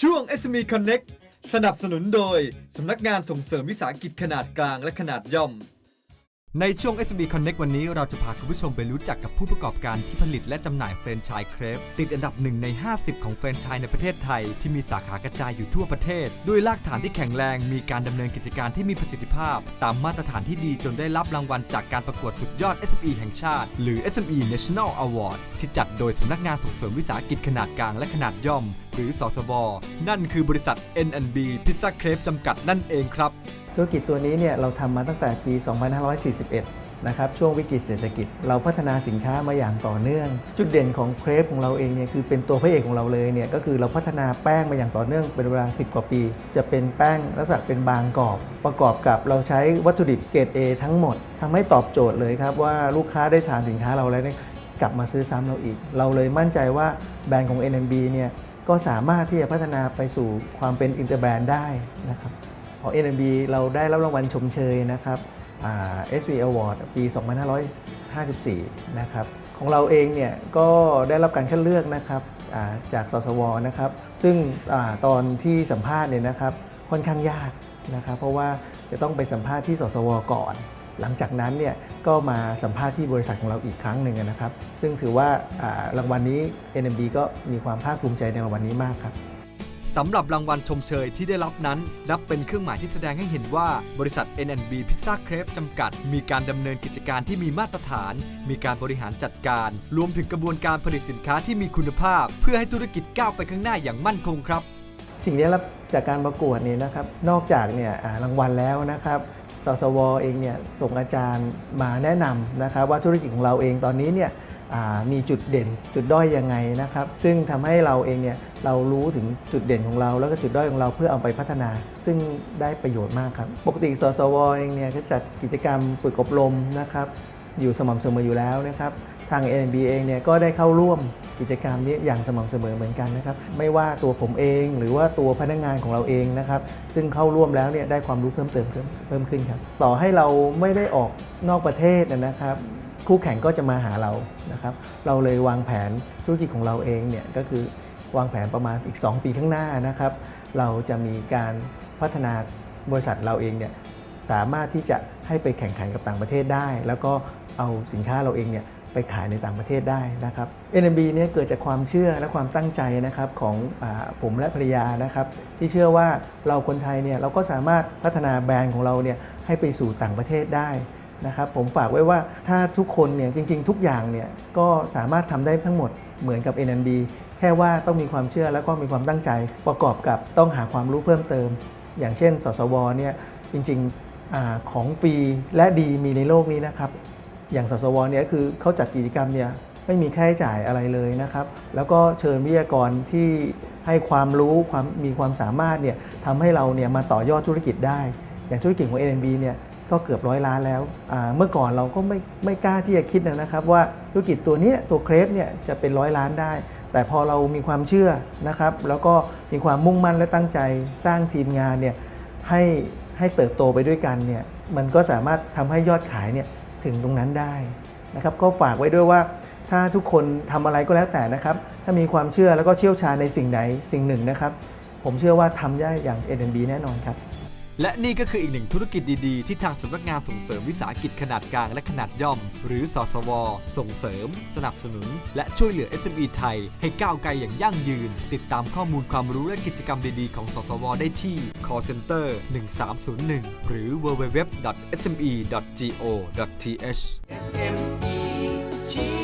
ช่วง SME Connect สนับสนุนโดย สำนักงานส่งเสริมวิสาหกิจขนาดกลางและขนาดย่อม ในช่วง SME Connect วันนี้เราจะพาคุณผู้ชมไปรู้จักกับผู้ประกอบการที่ผลิตและจำหน่ายแฟรนไชส์เครปติดอันดับหนึ่งใน 50 ของแฟรนไชส์ในประเทศไทย ที่มีสาขากระจายอยู่ทั่วประเทศ ด้วยรากฐานที่แข็งแรงมีการดำเนินกิจการที่มีประสิทธิภาพ ตามมาตรฐานที่ดีจนได้รับรางวัลจากการประกวดสุดยอด SME แห่งชาติ หรือ SME National Award ที่จัดโดยสำนักงานส่งเสริมวิสาหกิจขนาดกลางและขนาดย่อม หรือสสวนั่นคือบริษัท N&B Pizza Crepe จำกัดนั่นเองครับ ธุรกิจตัวนี้เนี่ยเราทำมาตั้งแต่ปี 2541 นะครับช่วงวิกฤตเศรษฐกิจ เราพัฒนาสินค้ามาอย่างต่อเนื่อง จุดเด่นของเครปของเราเองเนี่ยคือเป็นตัวพระเอกของเราเลยเนี่ยก็คือเราพัฒนาแป้งมาอย่างต่อเนื่องเป็นเวลา 10 กว่าปี จะเป็นแป้งลักษณะเป็นบางกรอบ ประกอบกับเราใช้วัตถุดิบเกรด A ทั้งหมดทำให้ตอบโจทย์เลยครับว่าลูกค้าได้ทานสินค้าเราแล้วเนี่ยกลับมาซื้อซ้ำเราอีก เราเลยมั่นใจว่าแบรนด์ของ NNB เนี่ยก็สามารถที่จะพัฒนาไปสู่ความเป็นอินเตอร์แบรนด์ได้นะครับ ของ NMB เราได้รับรางวัลชมเชยนะครับ SV Award ปี 2554 นะครับ ของเราเองเนี่ยก็ได้รับการคัดเลือกนะครับาจากสสวนะครับ ซึ่งอตอนที่สัมภาษณ์เนี่ยนะครับค่อนข้างยากนะครับ เพราะว่าจะต้องไปสัมภาษณ์ที่สสวก่อน หลังจากนั้นเนี่ยก็มาสัมภาษณ์ที่บริษัทของเราอีกครั้งหนึ่งนะครับ ซึ่งถือว่ารางวัลนี้ NMB ก็มีความภาคภูมิใจในรางวัลนี้มากครับ สำหรับรางวัลชมเชยที่ได้รับนั้น นับเป็นเครื่องหมายที่แสดงให้เห็นว่า บริษัท N&B Pizza Crepe จำกัด มีการดำเนินกิจการที่มีมาตรฐาน มีการบริหารจัดการ รวมถึงกระบวนการผลิตสินค้าที่มีคุณภาพ เพื่อให้ธุรกิจก้าวไปข้างหน้าอย่างมั่นคงครับ สิ่งที่รับจากการประกวดเนี่ยนะครับ นอกจากเนี่ยรางวัลแล้วนะครับสสวเองเนี่ยส่งอาจารย์มาแนะนำนะครับว่าธุรกิจของเราเองตอนนี้เนี่ย มีจุดเด่นจุดด้อยยังไงนะครับ ซึ่งทำให้เราเองเนี่ยเรารู้ถึงจุดเด่นของเรา แล้วก็จุดด้อยของเราเพื่อเอาไปพัฒนา ซึ่งได้ประโยชน์มากครับ ปกติสสวเองเนี่ยก็จัดกิจกรรมฝึกอบรมนะครับอยู่สม่ำเสมออยู่แล้วนะครับทาง NB เองเนี่ยก็ได้เข้าร่วมกิจกรรมนี้อย่างสม่ำเสมอเหมือนกันนะครับ ไม่ว่าตัวผมเองหรือว่าตัวพนักงานของเราเองนะครับ ซึ่งเข้าร่วมแล้วเนี่ยได้ความรู้เพิ่มเติมเพิ่มเพิ่มขึ้นครับ ต่อให้เราไม่ได้ออกนอกประเทศนะครับ คู่แข่งก็จะมาหาเรานะครับเราเลยวางแผนธุรกิจของเราเองเนี่ยก็คือวางแผนประมาณอีก 2 ปีข้างหน้านะครับ เราจะมีการพัฒนาบริษัทเราเองเนี่ยสามารถที่จะให้ไปแข่งขันกับต่างประเทศได้ แล้วก็เอาสินค้าเราเองเนี่ยไปขายในต่างประเทศได้นะครับ NMB เนี่ยเกิดจากความเชื่อและความตั้งใจนะครับของอผมและภรรยานะครับที่เชื่อว่าเราคนไทยเนี่ยเราก็สามารถพัฒนาแบรนด์ของเราเนี่ยให้ไปสู่ต่างประเทศได้ นะครับผมฝากไว้ว่าถ้าทุกคนเนี่ยจริง ๆ ทุกอย่างเนี่ยก็สามารถทำได้ทั้งหมดเหมือนกับ NMB แค่ว่าต้องมีความเชื่อแล้วก็มีความตั้งใจ ประกอบกับต้องหาความรู้เพิ่มเติม อย่างเช่น สสวเนี่ยจริงๆอของฟรีและดีมีในโลกนี้นะครับ อย่างสสวเนี่ยคือเขาจัดกิจกรรมเนี่ยไม่มีค่าใช้จ่ายอะไรเลยนะครับ แล้วก็เชิญวิทยากรที่ให้ความรู้ความมีความสามารถเนี่ยทำให้เราเนี่ยมาต่อยอดธุรกิจได้ อย่างธุรกิจของ NNB เนี่ย ก็เกือบร้อยล้านแล้ว เมื่อก่อนเราก็ไม่ไม่กล้าที่จะคิดนะครับ ว่าธุรกิจตัวนี้ตัวเครปเนี่ยจะเป็นร้อยล้านได้ แต่พอเรามีความเชื่อนะครับ แล้วก็มีความมุ่งมั่นและตั้งใจสร้างทีมงานเนี่ยให้ให้เติบโตไปด้วยกันเนี่ยมันก็สามารถทำให้ยอดขายเนี่ยถึงตรงนั้นได้นะครับก็ฝากไว้ด้วยว่าถ้าทุกคนทำอะไรก็แล้วแต่นะครับ ถ้ามีความเชื่อแล้วก็เชี่ยวชาญในสิ่งใดสิ่งหนึ่งนะครับ ผมเชื่อว่าทำได้อย่าง NNB แน่นอนครับ และนี่ก็คืออีกหนึ่งธุรกิจดีๆ ที่ทางสำนักงานส่งเสริมวิสาหกิจขนาดกลางและขนาดย่อม หรือสสว ส่งเสริม สนับสนุน และช่วยเหลือ SME ไทย ให้ก้าวไกลอย่างยั่งยืน ติดตามข้อมูลความรู้และกิจกรรมดีๆ ของสสว ได้ที่ call center 1301 หรือ www.sme.go.th SME ชี้